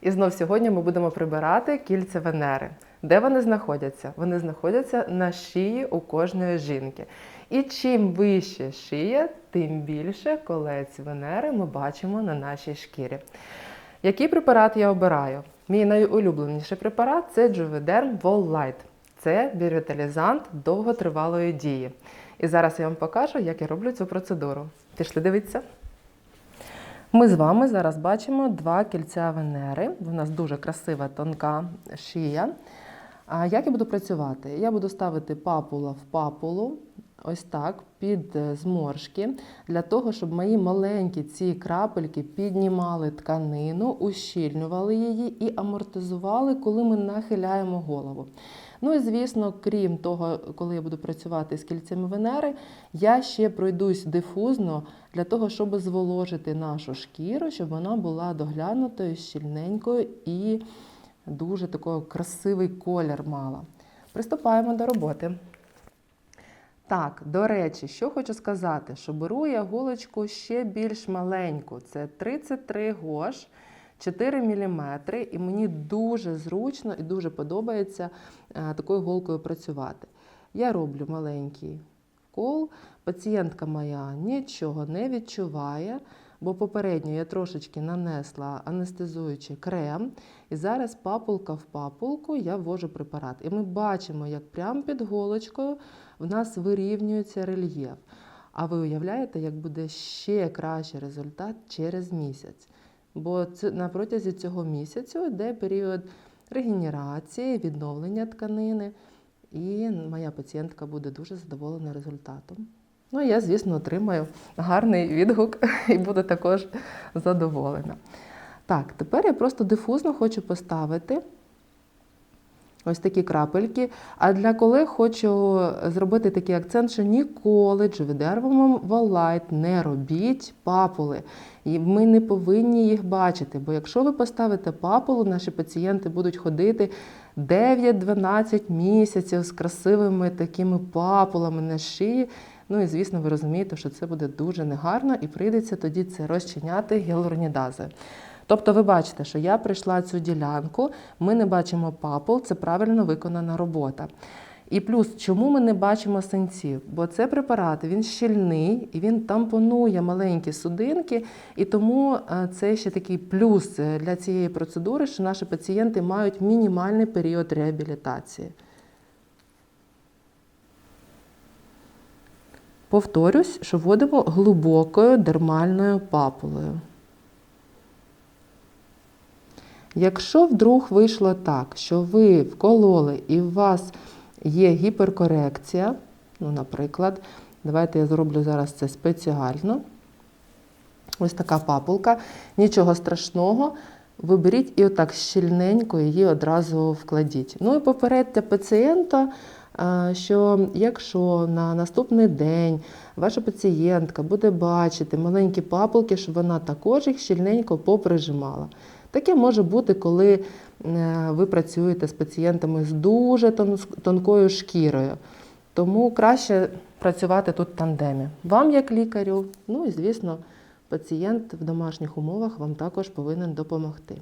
І знов сьогодні ми будемо прибирати кільця Венери. Де вони знаходяться? Вони знаходяться на шиї у кожної жінки. І чим вище шия, тим більше колець Венери ми бачимо на нашій шкірі. Який препарат я обираю? Мій найулюбленіший препарат це Juvederm Wall Light. Це біоревіталізант довготривалої дії. І зараз я вам покажу, як я роблю цю процедуру. Пішли дивитися. Ми з вами зараз бачимо два кільця Венери. У нас дуже красива тонка шия. А як я буду працювати? Я буду ставити папула в папулу, ось так, під е, зморшки, для того, щоб мої маленькі ці крапельки піднімали тканину, ущільнювали її і амортизували, коли ми нахиляємо голову. Ну і звісно, крім того, коли я буду працювати з кільцями Венери, я ще пройдусь дифузно для того, щоб зволожити нашу шкіру, щоб вона була доглянутою, щільненькою і дуже такий красивий колір мала. Приступаємо до роботи. Так, до речі, що хочу сказати, що беру я голочку ще більш маленьку. Це 33 гош, 4 мм, і мені дуже зручно і дуже подобається е, такою голкою працювати. Я роблю маленький кол, пацієнтка моя нічого не відчуває, бо попередньо я трошечки нанесла анестезуючий крем, і зараз папулка в папулку я ввожу препарат. І ми бачимо, як прямо під голочкою в нас вирівнюється рельєф. А ви уявляєте, як буде ще кращий результат через місяць? Бо на протязі цього місяцю йде період регенерації, відновлення тканини, і моя пацієнтка буде дуже задоволена результатом. Ну, я, звісно, отримаю гарний відгук і буду також задоволена. Так, тепер я просто дифузно хочу поставити ось такі крапельки. А для колег хочу зробити такий акцент, що ніколи джовідервому валайт не робіть папули. І ми не повинні їх бачити, бо якщо ви поставите папулу, наші пацієнти будуть ходити 9-12 місяців з красивими такими папулами на шиї. Ну і звісно, ви розумієте, що це буде дуже негарно і прийдеться тоді це розчиняти гіалуронідазою. Тобто ви бачите, що я прийшла цю ділянку, ми не бачимо папул, це правильно виконана робота. І плюс, чому ми не бачимо синців? Бо це препарат, він щільний і він тампонує маленькі судинки, і тому е, це ще такий плюс е, для цієї процедури, що наші пацієнти мають мінімальний період реабілітації. Повторюсь, що вводимо глибокою дермальною папулою. Якщо вдруг вийшло так, що ви вкололи і у вас є гіперкорекція, ну, наприклад, давайте я зроблю зараз це спеціально. Ось така папулка, нічого страшного. Ви беріть і отак щільненько її одразу вкладіть. Ну і попередьте пацієнта, що якщо на наступний день ваша пацієнтка буде бачити маленькі папулки, щоб вона також їх щільненько поприжимала. Таке може бути, коли е, ви працюєте з пацієнтами з дуже тонкою шкірою. Тому краще працювати тут в тандемі. Вам, як лікарю, ну і звісно, пацієнт в домашніх умовах вам також повинен допомогти.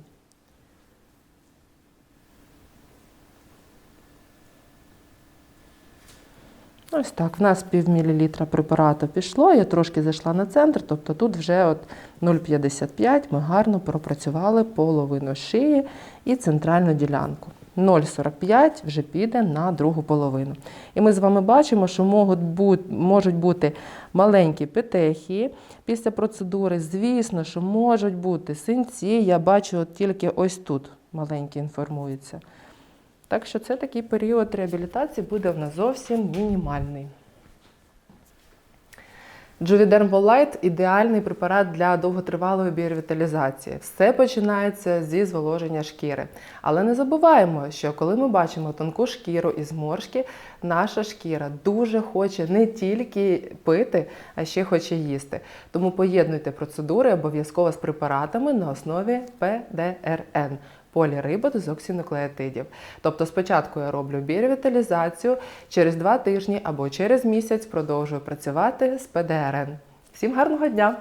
Ось так, в нас пів мілілітра препарату пішло, я трошки зайшла на центр, тобто тут вже от 0,55 ми гарно пропрацювали половину шиї і центральну ділянку. 0,45 вже піде на другу половину. І ми з вами бачимо, що можуть бути, можуть бути маленькі петехії після процедури. Звісно, що можуть бути синці. Я бачу от тільки ось тут маленькі інформуються. Так що це такий період реабілітації буде в нас зовсім мінімальний. Volite – ідеальний препарат для довготривалої біоревіталізації. Все починається зі зволоження шкіри. Але не забуваємо, що коли ми бачимо тонку шкіру і зморшки, наша шкіра дуже хоче не тільки пити, а ще хоче їсти. Тому поєднуйте процедури обов'язково з препаратами на основі ПДРН полірибодезоксинуклеотидів. Тобто спочатку я роблю біоревіталізацію, через два тижні або через місяць продовжую працювати з ПДРН. Всім гарного дня!